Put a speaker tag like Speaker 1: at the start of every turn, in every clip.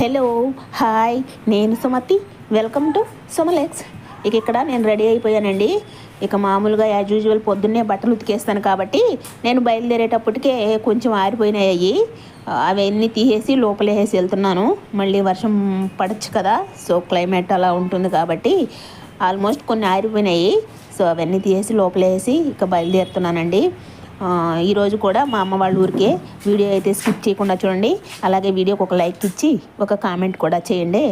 Speaker 1: Hello hi నేను Sumathi. Welcome to సుమలెక్స్ ఇక ఇక్కడ నేను రెడీ అయిపోయానండి. ఇక మామూలుగా యాజ్ యూజువల్ పొద్దున్నే బట్టలు ఉతికేస్తాను కాబట్టి నేను బయలుదేరేటప్పటికే కొంచెం ఆరిపోయినాయి. అవన్నీ తీసేసి లోపల వేసి వెళ్తున్నాను. మళ్ళీ వర్షం పడచ్చు కదా సో క్లైమేట్ అలా ఉంటుంది కాబట్టి ఆల్మోస్ట్ కొన్ని ఆరిపోయినాయి. సో అవన్నీ తీసేసి లోపల వేసి ఇక బయలుదేరుతున్నానండి. ఈరోజు కూడా మా అమ్మ వాళ్ళ ఊరికే వీడియో అయితే స్కిప్ చేయకుండా చూడండి. అలాగే వీడియోకి ఒక లైక్ ఇచ్చి ఒక కామెంట్ కూడా చేయండి.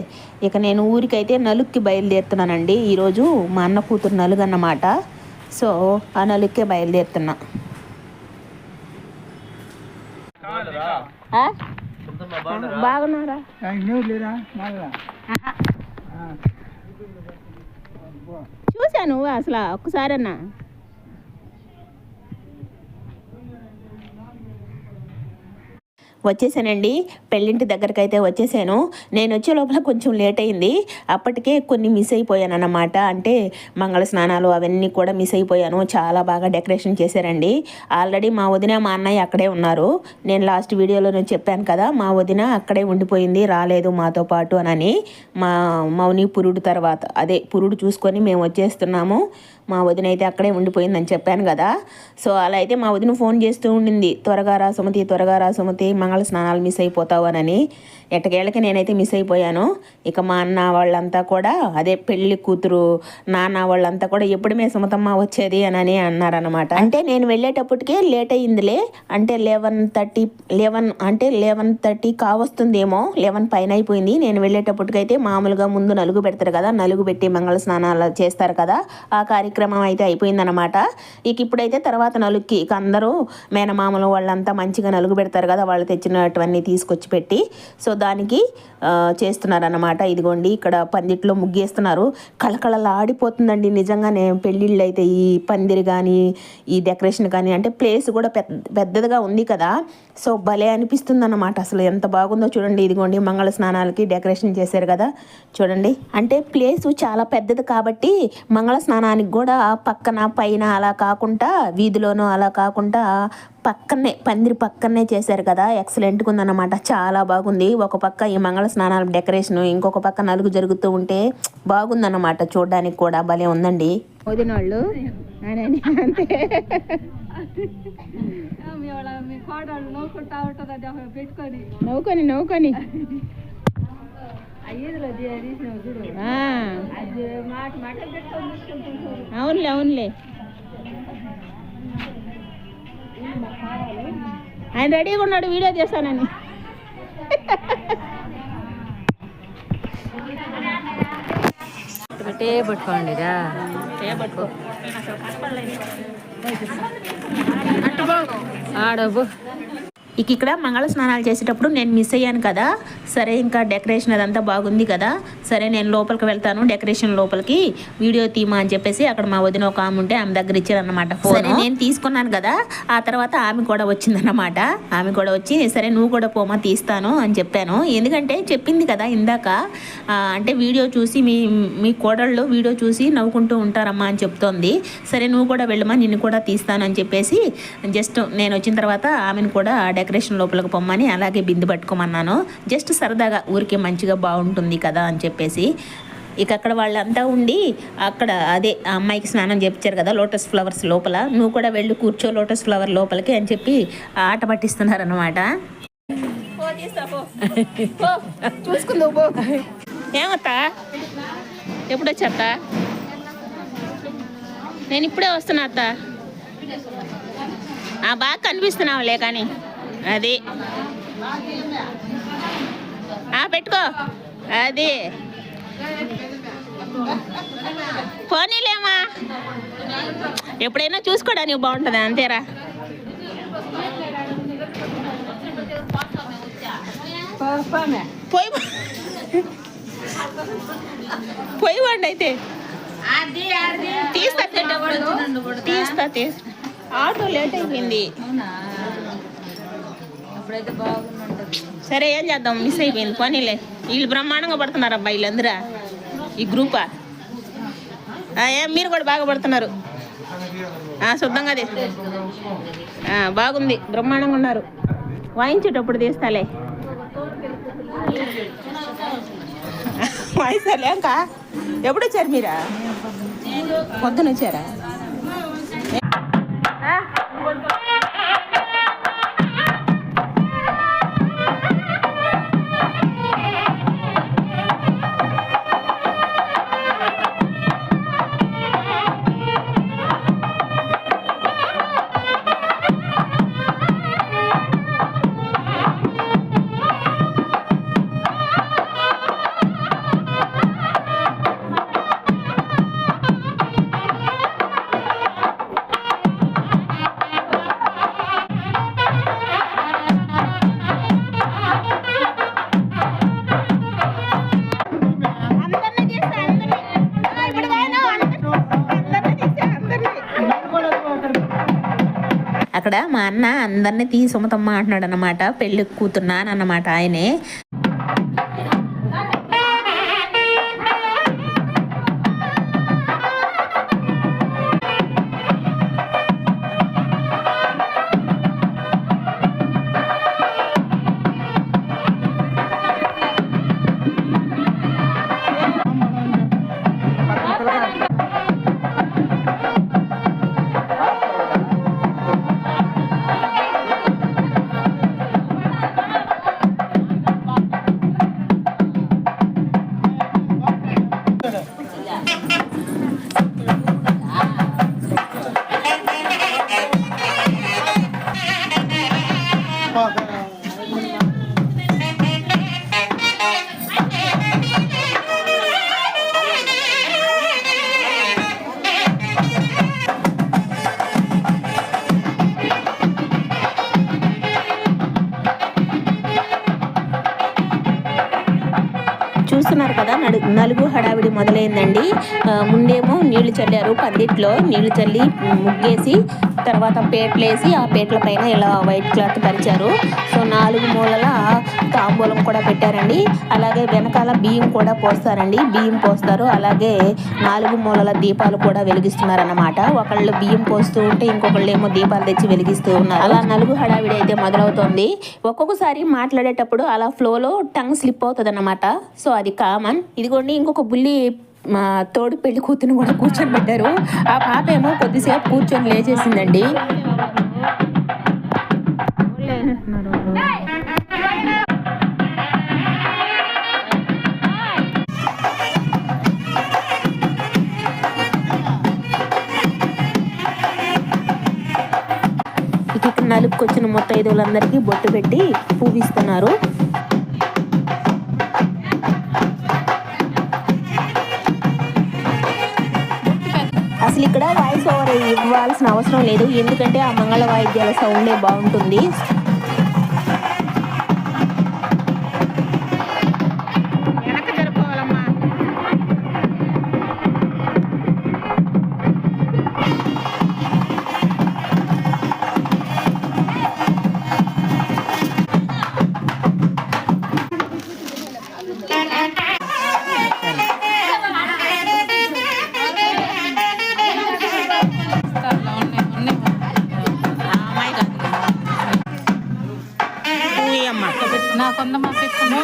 Speaker 1: ఇక నేను ఊరికైతే నలుగుకి బయలుదేరుతున్నానండి. ఈరోజు మా అన్న కూతురు నలుగు అన్నమాట సో ఆ నలుగుకే బయలుదేరుతున్నా. బాగున్నారా?
Speaker 2: చూసాను
Speaker 1: చూశాను అసలు ఒక్కసారన్నా. వచ్చేసానండి. పెళ్ళింటి దగ్గరికి అయితే వచ్చేసాను. నేను వచ్చే లోపల కొంచెం లేట్ అయింది. అప్పటికే కొన్ని మిస్ అయిపోయాను అన్నమాట అంటే మంగళ స్నానాలు అవన్నీ కూడా మిస్ అయిపోయాను. చాలా బాగా డెకరేషన్ చేశారండి. ఆల్రెడీ మా వదిన మా అన్నయ్య అక్కడే ఉన్నారు. నేను లాస్ట్ వీడియోలో నేను చెప్పాను కదా మా వదిన అక్కడే ఉండిపోయింది రాలేదు మాతో పాటు అని. మా మౌని పురుడు తర్వాత అదే పురుడు చూసుకొని మేము వచ్చేస్తున్నాము. మా వదిన అయితే అక్కడే ఉండిపోయిందని చెప్పాను కదా. సో అలా అయితే మా వదిన ఫోన్ చేస్తూ ఉండింది. త్వరగా రా సుమతి త్వరగా రా సుమతి మంగళ స్నానాలు మిస్ అయిపోతావు అని ఎట్టకేళ్ళకి నేనైతే మిస్ అయిపోయాను. ఇక మా అన్న వాళ్ళంతా కూడా అదే పెళ్ళి కూతురు నాన్న వాళ్ళంతా కూడా ఎప్పుడుమే సుమతమ్మ వచ్చేది అని అన్నారనమాట అంటే నేను వెళ్ళేటప్పటికే లేట్ అయ్యిందిలే. అంటే లెవెన్ థర్టీ లెవెన్ అంటే లెవెన్ థర్టీ కావస్తుందేమో లెవెన్ పైన అయిపోయింది. నేను వెళ్ళేటప్పటికైతే మామూలుగా ముందు నలుగు పెడతారు కదా నలుగు పెట్టి మంగళ స్నానాలు చేస్తారు కదా ఆ కార్యక్రమం అయితే అయిపోయిందనమాట ఇక ఇప్పుడైతే తర్వాత నలుగుకి ఇక అందరూ మేనమామలు వాళ్ళంతా మంచిగా నలుగు పెడతారు కదా వాళ్ళు తెచ్చినటువన్నీ తీసుకొచ్చి పెట్టి. సో దానికి చేస్తున్నారనమాట ఇదిగోండి ఇక్కడ పందిట్లో ముగ్గేస్తున్నారు. కళకళలాడిపోతుందండి నేను పెళ్ళిళ్ళు అయితే ఈ పందిరి కానీ ఈ డెకరేషన్ కానీ అంటే ప్లేస్ కూడా పెద్ద పెద్దదిగా ఉంది కదా. సో భలే అనిపిస్తుంది అన్నమాట అసలు ఎంత బాగుందో చూడండి. ఇదిగోండి మంగళ స్నానాలకి డెకరేషన్ చేశారు కదా. చూడండి అంటే ప్లేస్ చాలా పెద్దది కాబట్టి మంగళ స్నానానికి కూడా పక్కన పైన అలా కాకుండా వీధిలోనూ అలా కాకుండా పక్కనే పందిరి పక్కనే చేశారు కదా. ఎక్సలెంట్గా ఉందన్నమాట. చాలా బాగుంది. ఒక పక్క ఈ మంగళ స్నానాల డెకరేషన్ ఇంకొక పక్క నలుగు జరుగుతూ ఉంటే బాగుందన్నమాట. చూడడానికి కూడా భలే ఉందండి. వదిన వాళ్ళు అంతే.
Speaker 3: మీ వాళ్ళ మీ కోడళ్ళు నవ్వుకుంటా ఉంటుంది అది అక్కడ పెట్టుకొని.
Speaker 1: నవ్వుకొని నవ్వుకొని. అవునులే అవునులే. ఆయన రెడీగా ఉన్నాడు వీడియో చేస్తానని.
Speaker 3: ఒకటే పట్టుకోండిరా ఆడబు
Speaker 1: ఇక ఇక్కడ మంగళ స్నానాలు చేసేటప్పుడు నేను మిస్ అయ్యాను కదా. సరే ఇంకా డెకరేషన్ అదంతా బాగుంది కదా. సరే నేను లోపలికి వెళ్తాను డెకరేషన్ లోపలికి. వీడియో తీమా అని చెప్పేసి అక్కడ మా వదిన ఒక ఆమె ఉంటే ఆమె దగ్గర ఇచ్చారన్నమాట సరే నేను తీసుకున్నాను కదా. ఆ తర్వాత ఆమె కూడా వచ్చిందన్నమాట. ఆమె కూడా వచ్చి సరే నువ్వు కూడా పోమా తీస్తాను అని చెప్పాను. ఎందుకంటే చెప్పింది కదా ఇందాక అంటే వీడియో చూసి మీ మీ కోడళ్ళు వీడియో చూసి నవ్వుకుంటూ ఉంటారమ్మా అని చెప్తోంది. సరే నువ్వు కూడా వెళ్ళమా నిన్ను కూడా తీస్తాను అని చెప్పేసి జస్ట్ నేను వచ్చిన తర్వాత ఆమెను కూడా డెకరేషన్ డెకరేషన్ లోపలికి పొమ్మని అలాగే బిందు పట్టుకోమన్నాను. జస్ట్ సరదాగా ఊరికే మంచిగా బాగుంటుంది కదా అని చెప్పేసి. ఇక అక్కడ వాళ్ళంతా ఉండి అక్కడ అదే ఆ అమ్మాయికి స్నానం చేపించారు కదా లోటస్ ఫ్లవర్స్ లోపల. నువ్వు కూడా వెళ్ళి కూర్చో లోటస్ ఫ్లవర్ లోపలికి అని చెప్పి ఆట పట్టిస్తున్నారు అనమాట ఏమత్తా? ఎప్పుడు వచ్చాత నేను ఇప్పుడే వస్తున్నా అత్త. బాగా కనిపిస్తున్నావులే కానీ. అది. ఆ, పెట్టుకో. అది. పోనీలేమా ఎప్పుడైనా చూసుకోవడానికి బాగుంటుంది అంతేరా? పోయి పోయి వండి అయితే. తీస్తా తీస్తా తీస్తా. ఆటో లేట్ అయిపోయింది
Speaker 3: అప్పుడైతే బాగుంటుంది
Speaker 1: సరే ఏం చేద్దాం? మిస్ అయిపోయింది. పోనీలే. వీళ్ళు బ్రహ్మాండంగా పడుతున్నారు అబ్బా వీళ్ళందరూ. ఈ గ్రూపా ఏ మీరు కూడా బాగా పడుతున్నారు. శుద్ధంగా తీస్తారు బాగుంది. బ్రహ్మాండంగా ఉన్నారు. వాయించేటప్పుడు తీస్తాలే. మైసలేంక ఎప్పుడు వచ్చారు మీరా? పొద్దున వచ్చారా? మా అన్న అందరినీ తీసి సుమతమ్మ అంటున్నాడు అనమాట పెళ్ళి కూతున్నాను అన్నమాట ఆయనే. చూస్తున్నారు కదా నడు నలుగు హడావిడి మొదలైందండి. ముందేమో నీళ్ళు చల్లారు పందిట్లో నీళ్ళు చల్లి ముగ్గేసి తర్వాత పేట్లేసి ఆ పేట్ల పైన ఇలా వైట్ క్లాత్ పరిచారు. సో నాలుగు మూలల తాంబూలం కూడా పెట్టారండి. అలాగే వెనకాల బియ్యం కూడా పోస్తారండి. బియ్యం పోస్తారు. అలాగే నాలుగు మూలల దీపాలు కూడా వెలిగిస్తున్నారన్నమాట. ఒకళ్ళు బియ్యం పోస్తూ ఉంటే ఇంకొకళ్ళు ఏమో దీపాలు తెచ్చి వెలిగిస్తూ ఉన్నారు. అలా నలుగు హడావిడి అయితే మొదలవుతోంది. ఒక్కొక్కసారి మాట్లాడేటప్పుడు అలా ఫ్లోలో టంగ్ స్లిప్ అవుతుంది అన్నమాట సో అది కామన్ ఇదిగోండి ఇంకొక బుల్లి మా తోడు పెళ్ళి కూతురు కూడా కూర్చొని పెట్టారు ఆ పాప ఏమో కొద్దిసేపు కూర్చొని లేచేసిందండి. నలుపుకొచ్చిన ఇక్కడ నలుపుకొచ్చిన వాళ్ళందరికీ బొట్టు పెట్టి పూవిస్తున్నారు. అసలు ఇక్కడ వాయిస్ ఓవర్ ఇవ్వాల్సిన అవసరం లేదు. ఎందుకంటే ఆ మంగళ వాయిద్యాల సౌండే బాగుంటుంది.
Speaker 4: నా కొందమా పెట్టుకుంటా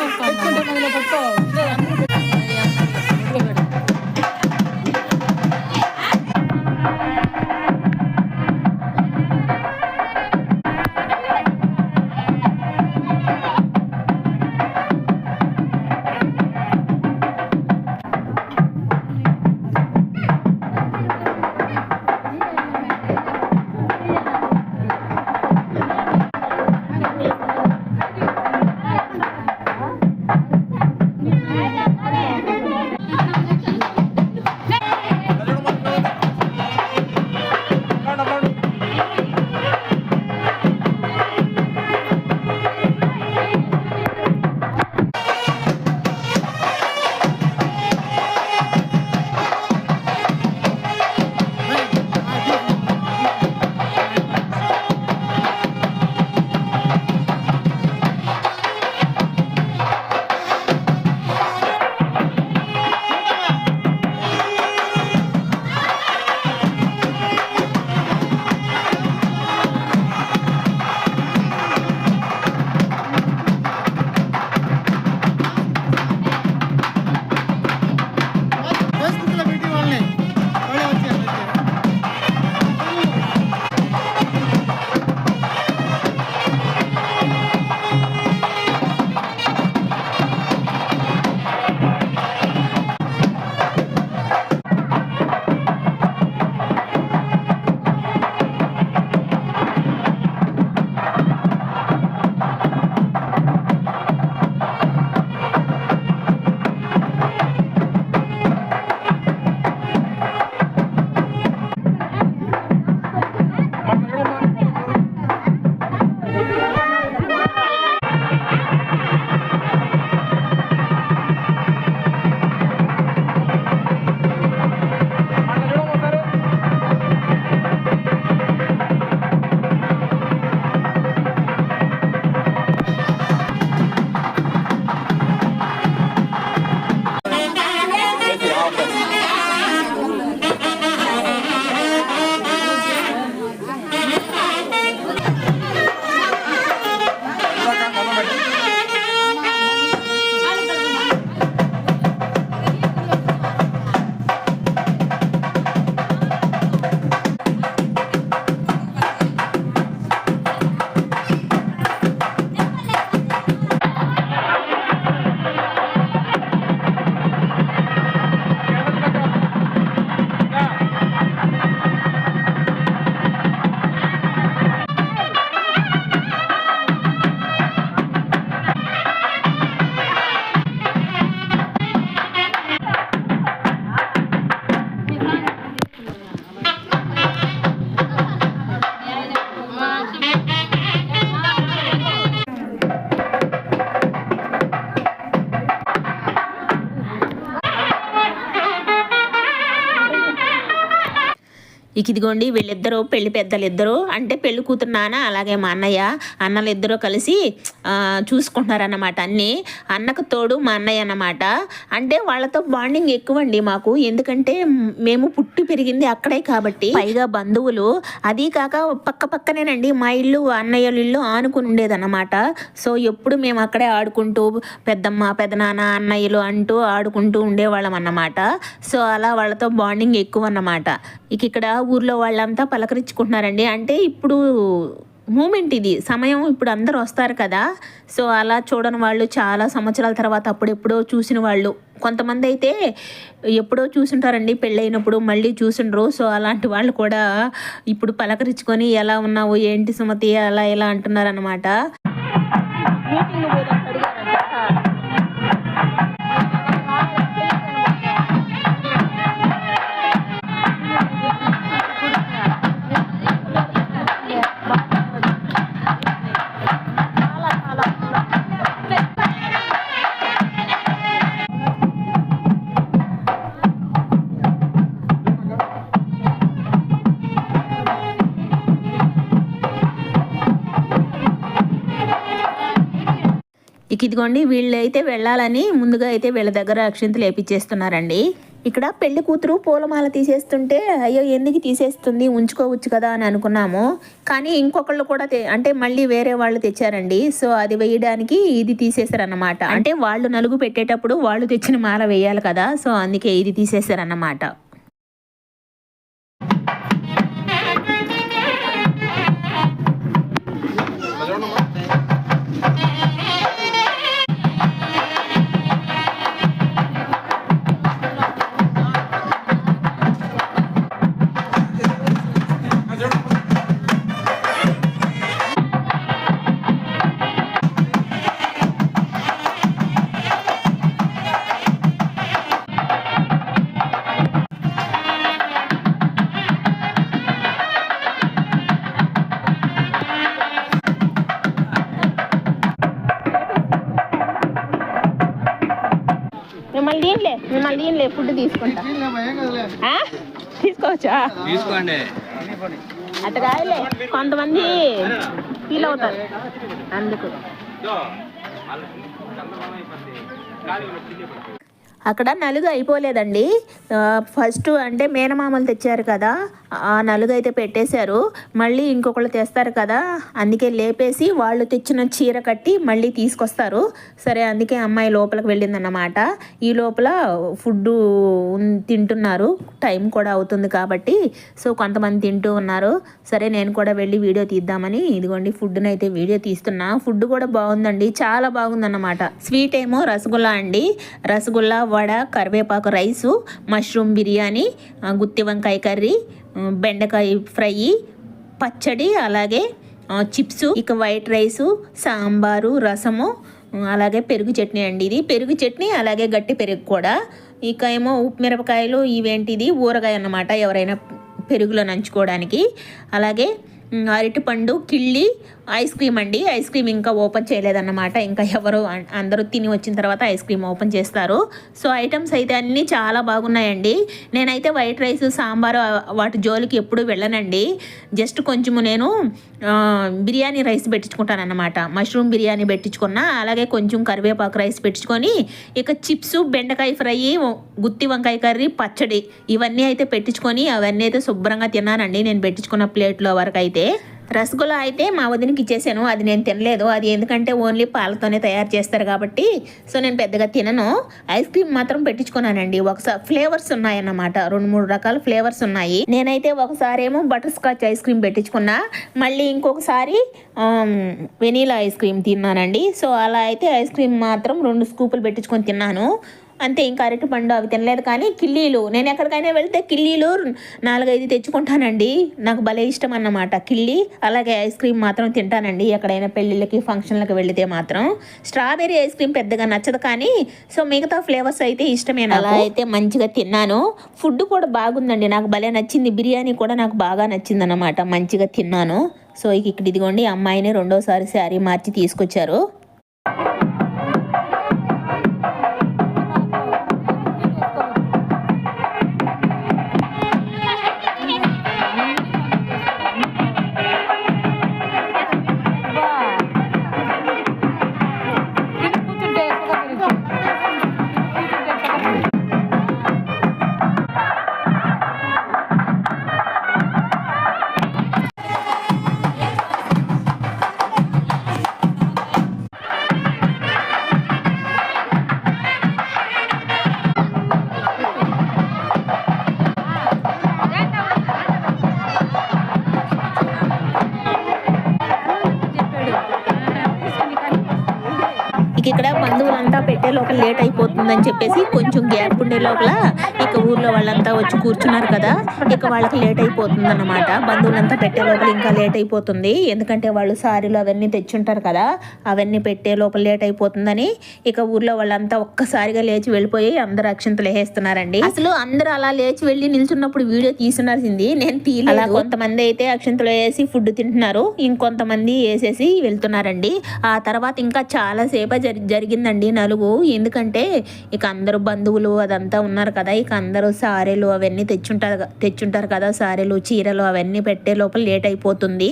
Speaker 1: ఇక ఇదిగోండి వీళ్ళిద్దరూ పెళ్ళి పెద్దలు ఇద్దరు అంటే పెళ్ళి కూతురు నాన్న అలాగే మా అన్నయ్య అన్నలు కలిసి చూసుకుంటున్నారన్నమాట అన్నీ. అన్నకు తోడు మా అన్నయ్య అన్నమాట. అంటే వాళ్ళతో బాండింగ్ ఎక్కువ అండి మాకు. ఎందుకంటే మేము పుట్టి పెరిగింది అక్కడే కాబట్టి. పైగా బంధువులు. అదీ కాక పక్క పక్కనేనండి మా ఇల్లు అన్నయ్యలు ఇల్లు ఆనుకుని ఉండేదన్నమాట. సో ఎప్పుడు మేము అక్కడే ఆడుకుంటూ పెద్దమ్మ పెదనాన్న అన్నయ్యలు అంటూ ఆడుకుంటూ ఉండేవాళ్ళం అన్నమాట. సో అలా వాళ్ళతో బాండింగ్ ఎక్కువ అన్నమాట ఇక ఇక్కడ ఊర్లో వాళ్ళంతా పలకరించుకుంటున్నారండి. అంటే ఇప్పుడు మూమెంట్ ఇది. సమయం ఇప్పుడు అందరూ వస్తారు కదా. సో అలా చూడని వాళ్ళు చాలా సంవత్సరాల తర్వాత అప్పుడెప్పుడో చూసిన వాళ్ళు. కొంతమంది అయితే ఎప్పుడో చూసుంటారండి పెళ్ళైనప్పుడు మళ్ళీ చూసిండ్రు. సో అలాంటి వాళ్ళు కూడా ఇప్పుడు పలకరించుకొని ఎలా ఉన్నావు ఏంటి సుమతి అలా ఇలా అంటున్నారనమాట మీటింగ్ ఇదిగోండి వీళ్ళు అయితే వెళ్ళాలని ముందుగా అయితే వీళ్ళ దగ్గర అక్షింతలు వేపించేస్తున్నారండి ఇక్కడ పెళ్ళి కూతురు పూలమాల తీసేస్తుంటే అయ్యో ఎందుకు తీసేస్తుంది ఉంచుకోవచ్చు కదా అని అనుకున్నాము. కానీ ఇంకొకళ్ళు కూడా తె- అంటే మళ్ళీ వేరే వాళ్ళు తెచ్చారండి. సో అది వేయడానికి ఇది తీసేశారన్నమాట. అంటే వాళ్ళు నలుగు పెట్టేటప్పుడు వాళ్ళు తెచ్చిన మాల వేయాలి కదా. సో అందుకే ఇది తీసేశారన్నమాట.
Speaker 5: తీసుకోండి.
Speaker 1: అట్ట కాదులే కొంతమంది ఫీల్ అవుతారు. అందుకు. అక్కడ నలుగు అయిపోలేదండి. ఫస్ట్ అంటే మేనమామలు తెచ్చారు కదా ఆ నలుగు అయితే పెట్టేశారు. మళ్ళీ ఇంకొకళ్ళు తెస్తారు కదా అందుకే లేపేసి వాళ్ళు తెచ్చిన చీర కట్టి మళ్ళీ తీసుకొస్తారు. సరే అందుకే అమ్మాయి లోపలికి వెళ్ళిందన్నమాట. ఈ లోపల ఫుడ్ తింటున్నారు. టైం కూడా అవుతుంది కాబట్టి సో కొంతమంది తింటూ ఉన్నారు. సరే నేను కూడా వెళ్ళి వీడియో తీద్దామని ఇదిగోండి ఫుడ్ని అయితే వీడియో తీస్తున్నా. ఫుడ్ కూడా బాగుందండి చాలా బాగుందన్నమాట. స్వీట్ ఏమో రసగుల్లా అండి. రసగుల్లా వడ కరివేపాకు రైసు మష్రూమ్ బిర్యానీ గుత్తి వంకాయ కర్రీ బెండకాయ ఫ్రై పచ్చడి అలాగే చిప్స్ ఇక వైట్ రైసు సాంబారు రసము అలాగే పెరుగు చట్నీ అండి ఇది. పెరుగు చట్నీ అలాగే గట్టి పెరుగు కూడా. ఇక ఏమో ఉప్పు మిరపకాయలు ఇవేంటిది? ఊరగాయ అన్నమాట ఎవరైనా పెరుగులో నంచుకోవడానికి. అలాగే అరటిపండు కిళ్ళి ఐస్ క్రీమ్ అండి. ఐస్ క్రీమ్ ఇంకా ఓపెన్ చేయలేదన్నమాట. ఇంకా ఎవరు అందరూ తిని వచ్చిన తర్వాత ఐస్ క్రీమ్ ఓపెన్ చేస్తారు. సో ఐటమ్స్ అయితే అన్నీ చాలా బాగున్నాయండి. నేనైతే వైట్ రైస్ సాంబారు వాటి జోలికి ఎప్పుడు వెళ్ళనండి. జస్ట్ కొంచెము నేను బిర్యానీ రైస్ పెట్టించుకుంటానన్నమాట. మష్రూమ్ బిర్యానీ పెట్టించుకున్నా అలాగే కొంచెం కరివేపాకు రైస్ పెట్టించుకొని ఇక చిప్స్ బెండకాయ ఫ్రై గుత్తి వంకాయ కర్రీ పచ్చడి ఇవన్నీ అయితే పెట్టించుకొని అవన్నీ అయితే శుభ్రంగా తిన్నానండి. నేను పెట్టించుకున్న ప్లేట్లో వరకు అయితే. అయితే రసగుల్లా అయితే మా వదినకి ఇచ్చేసాను. అది నేను తినలేదు. అది ఎందుకంటే ఓన్లీ పాలతోనే తయారు చేస్తారు కాబట్టి. సో నేను పెద్దగా తినను. ఐస్ క్రీమ్ మాత్రం పెట్టించుకున్నానండి. ఒకసారి ఫ్లేవర్స్ ఉన్నాయన్నమాట. రెండు మూడు రకాల ఫ్లేవర్స్ ఉన్నాయి. నేనైతే ఒకసారి ఏమో బటర్ స్కాచ్ ఐస్ క్రీమ్ పెట్టించుకున్నా. మళ్ళీ ఇంకొకసారి వెనీలా ఐస్ క్రీమ్ తిన్నానండి. సో అలా అయితే ఐస్ క్రీమ్ మాత్రం రెండు స్కూపులు పెట్టించుకొని తిన్నాను. అంతే ఇంకా అరటి పండు అవి తినలేదు కానీ కిల్లీలు. నేను ఎక్కడికైనా వెళ్తే కిల్లీలు నాలుగైదు తెచ్చుకుంటానండి. నాకు భలే ఇష్టం అన్నమాట కిల్లీ. అలాగే ఐస్ క్రీమ్ మాత్రం తింటానండి ఎక్కడైనా పెళ్ళిళ్ళకి ఫంక్షన్లకు వెళితే మాత్రం. స్ట్రాబెర్రీ ఐస్ క్రీమ్ పెద్దగా నచ్చదు కానీ సో మిగతా ఫ్లేవర్స్ అయితే ఇష్టమే అలా అయితే మంచిగా తిన్నాను. ఫుడ్ కూడా బాగుందండి. నాకు భలే నచ్చింది. బిర్యానీ కూడా నాకు బాగా నచ్చింది అన్నమాట మంచిగా తిన్నాను. సో ఇక ఇక్కడ ఇదిగోండి అమ్మాయిని రెండోసారి శారీ మార్చి తీసుకొచ్చారు. అని చెప్పేసి కొంచెం గ్యాప్ ఉండే లోపల ఊర్లో వాళ్ళంతా వచ్చి కూర్చున్నారు కదా ఇక వాళ్ళకి లేట్ అయిపోతుంది అన్నమాట బంధువులంతా పెట్టే లోపల ఇంకా లేట్ అయిపోతుంది. ఎందుకంటే వాళ్ళు సారీలు అవన్నీ తెచ్చుంటారు కదా అవన్నీ పెట్టే లోపల లేట్ అయిపోతుందని ఇక ఊర్లో వాళ్ళంతా ఒక్కసారిగా లేచి వెళ్ళిపోయి అందరు అక్షంతలు వేసేస్తున్నారండి. అసలు అందరూ అలా లేచి వెళ్ళి నిల్చున్నప్పుడు వీడియో తీసున్నాల్సింది నేను తీయలేదు. అలా కొంతమంది అయితే అక్షంతలు వేసి ఫుడ్ తింటున్నారు ఇంకొంతమంది వేసేసి వెళ్తున్నారండి. ఆ తర్వాత ఇంకా చాలా సేపే జరి జరిగిందండి నలుగు. ఎందుకంటే ఇక అందరూ బంధువులు అదంతా ఉన్నారు కదా ఇక అందరూ సారెలు అవన్నీ తెచ్చుంటారు తెచ్చుంటారు కదా సారెలు చీరలు అవన్నీ పెట్టే లోపల లేట్ అయిపోతుంది.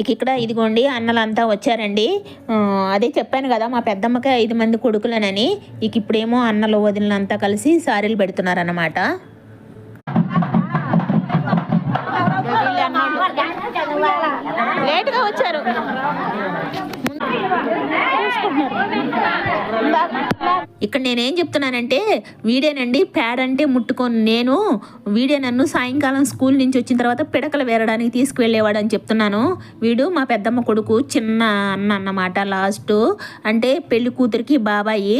Speaker 1: ఇక ఇక్కడ ఇదిగోండి అన్నలంతా వచ్చారండి. అదే చెప్పాను కదా మా పెద్దమ్మకి ఐదు మంది కొడుకులనని. ఇక ఇప్పుడేమో అన్నలు వదిలినంతా కలిసి సారీలు పెడుతున్నారన్నమాట. లేట్గా వచ్చారు. ఇక్కడ నేనేం చెప్తున్నానంటే వీడేనండి ప్యాడ్ అంటే ముట్టుకొని. నేను వీడే నన్ను సాయంకాలం స్కూల్ నుంచి వచ్చిన తర్వాత పిడకలు వేరడానికి తీసుకువెళ్ళేవాడు అని చెప్తున్నాను. వీడు మా పెద్దమ్మ కొడుకు చిన్న అన్న అన్నమాట లాస్ట్. అంటే పెళ్ళి కూతురికి బాబాయి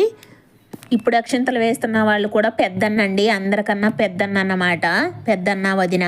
Speaker 1: ఇప్పుడు అక్షంతలు వేస్తున్న వాళ్ళు కూడా పెద్దన్నండి అందరికన్నా పెద్దన్న అన్నమాట. పెద్దన్న వదిన.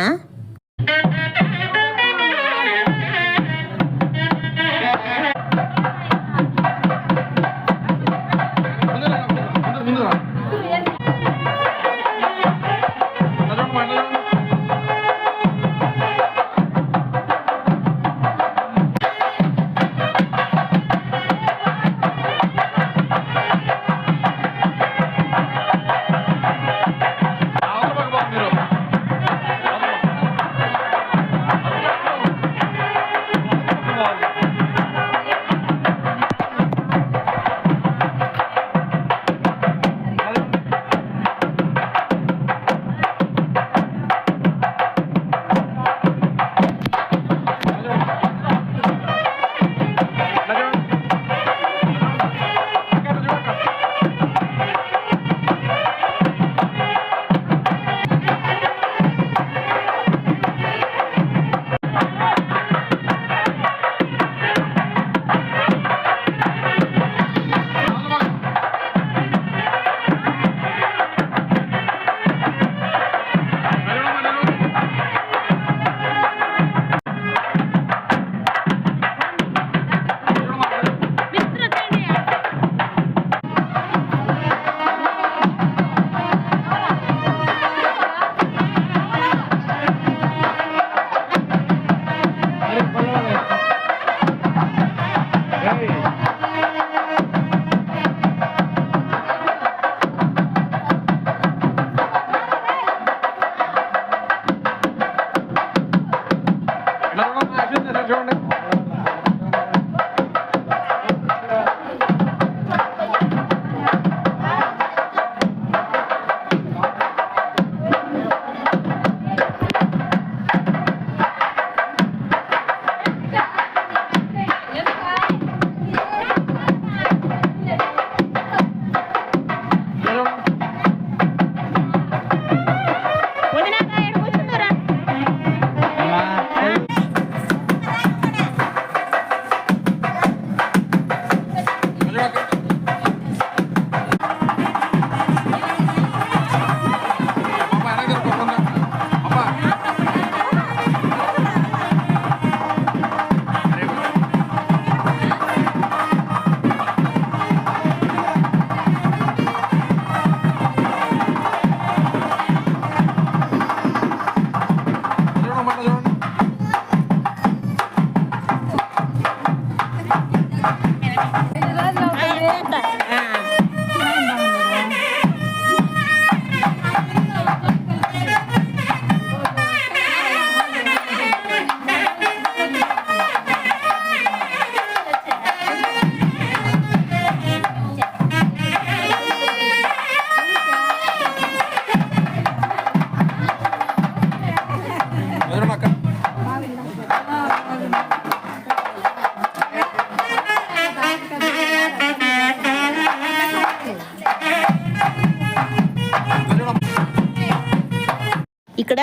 Speaker 1: Thank you.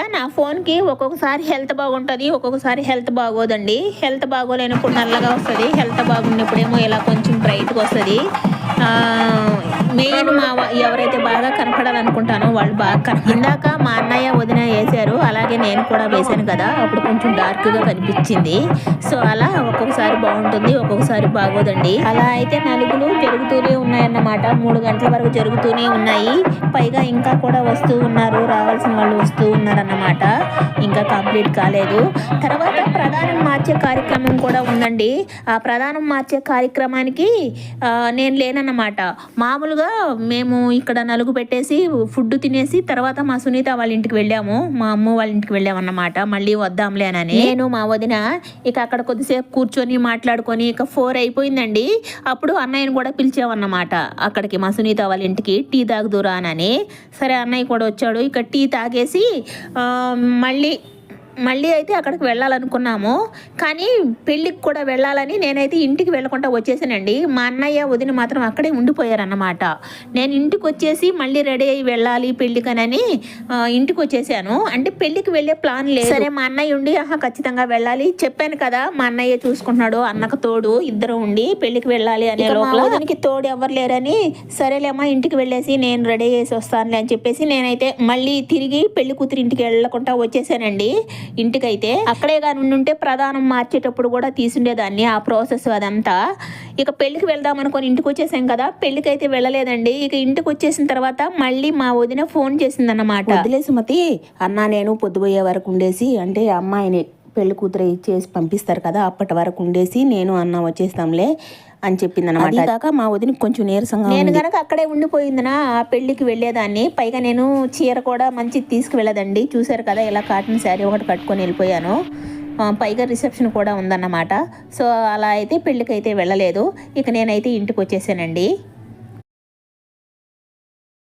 Speaker 1: నా ఫోన్కి ఒక్కొక్కసారి హెల్త్ బాగుంటుంది ఒక్కొక్కసారి హెల్త్ బాగోదండి. హెల్త్ బాగోలేనప్పుడు నల్లగా వస్తుంది హెల్త్ బాగున్నప్పుడేమో ఇలా కొంచెం బ్రైట్గా వస్తుంది. మెయిన్ మా ఎవరైతే బాగా కనపడాలనుకుంటానో వాళ్ళు బాగా ఇందాక మా అన్నయ్య వదిన వేశారు అలాగే నేను కూడా వేశాను కదా అప్పుడు కొంచెం డార్క్గా కనిపించింది. సో అలా ఒక్కొక్కసారి బాగుంటుంది ఒక్కొక్కసారి బాగోదండి. అలా అయితే నలుగులు జరుగుతూనే ఉన్నాయన్నమాట. మూడు గంటల వరకు జరుగుతూనే ఉన్నాయి. పైగా ఇంకా కూడా వస్తూ ఉన్నారు రావాల్సిన వాళ్ళు వస్తూ ఉన్నారన్నమాట. ఇంకా కంప్లీట్ కాలేదు. తర్వాత ప్రధానం మార్చే కార్యక్రమం కూడా ఉందండి. ఆ ప్రధానం మార్చే కార్యక్రమానికి నేను లేనన్న అన్నమాట. మామూలుగా మేము ఇక్కడ నలుగు పెట్టేసి ఫుడ్ తినేసి తర్వాత మా సునీత వాళ్ళ ఇంటికి వెళ్ళాము. మా అమ్మ వాళ్ళ ఇంటికి వెళ్ళామన్నమాట. మళ్ళీ వద్దాంలే అని నేను మా వదిన ఇక అక్కడ కొద్దిసేపు కూర్చొని మాట్లాడుకొని ఇక ఫోర్ అయిపోయిందండి. అప్పుడు అన్నయ్యని కూడా పిలిచామన్నమాట. అక్కడికి మా సునీత వాళ్ళ ఇంటికి టీ తాగుదురా అని సరే అన్నయ్య కూడా వచ్చాడు. ఇక టీ తాగేసి మళ్ళీ మళ్ళీ అయితే అక్కడికి వెళ్ళాలనుకున్నాము. కానీ పెళ్ళికి కూడా వెళ్ళాలని నేనైతే ఇంటికి వెళ్ళకుండా వచ్చేసానండి. మా అన్నయ్య వదిన మాత్రం అక్కడే ఉండిపోయారన్నమాట. నేను ఇంటికి వచ్చేసి మళ్ళీ రెడీ అయ్యి వెళ్ళాలి పెళ్ళికనని ఇంటికి వచ్చేసాను. అంటే పెళ్ళికి వెళ్ళే ప్లాన్ లేదు. సరే మా అన్నయ్య ఉండి ఆహా ఖచ్చితంగా వెళ్ళాలి. చెప్పాను కదా మా అన్నయ్య చూసుకుంటున్నాడు అన్నకు తోడు ఇద్దరు ఉండి పెళ్ళికి వెళ్ళాలి అనే లోపల వదినకి తోడు ఎవరు లేరని సరేలేమ్మా ఇంటికి వెళ్ళేసి నేను రెడీ చేసి వస్తానులే అని చెప్పేసి నేనైతే మళ్ళీ తిరిగి పెళ్ళి కూతురు ఇంటికి వెళ్ళకుండా వచ్చేసానండి. ఇంటికైతే అక్కడే కానీ ఉండుంటే ప్రధానం మార్చేటప్పుడు కూడా తీసుండేదాన్ని ఆ ప్రాసెస్ అదంతా. ఇక పెళ్ళికి వెళ్దాం అనుకొని ఇంటికి వచ్చేసాం కదా పెళ్ళికి అయితే వెళ్ళలేదండి. ఇక ఇంటికి వచ్చేసిన తర్వాత మళ్ళీ మా వదిన ఫోన్ చేసిందన్నమాట. వదిలే సుమతి అన్న నేను పొద్దుపోయే వరకు ఉండేసి అంటే అమ్మాయిని పెళ్ళి కూతురు ఇచ్చేసి పంపిస్తారు కదా అప్పటి వరకు ఉండేసి నేను అన్న వచ్చేస్తాంలే. అని చెప్పింది అనమాట కాక మా వదిన కొంచెం నీరసంగా నేను గనక అక్కడే ఉండిపోయిందనా ఆ పెళ్ళికి వెళ్ళేదాన్ని. పైగా నేను చీర కూడా మంచి తీసుకువెళ్ళదండి. చూశారు కదా ఇలా కాటన్ శారీ ఒకటి కట్టుకొని వెళ్ళిపోయాను. పైగా రిసెప్షన్ కూడా ఉందన్నమాట. సో అలా అయితే పెళ్ళికి అయితే వెళ్ళలేదు. ఇక నేనైతే ఇంటికి వచ్చేసానండి.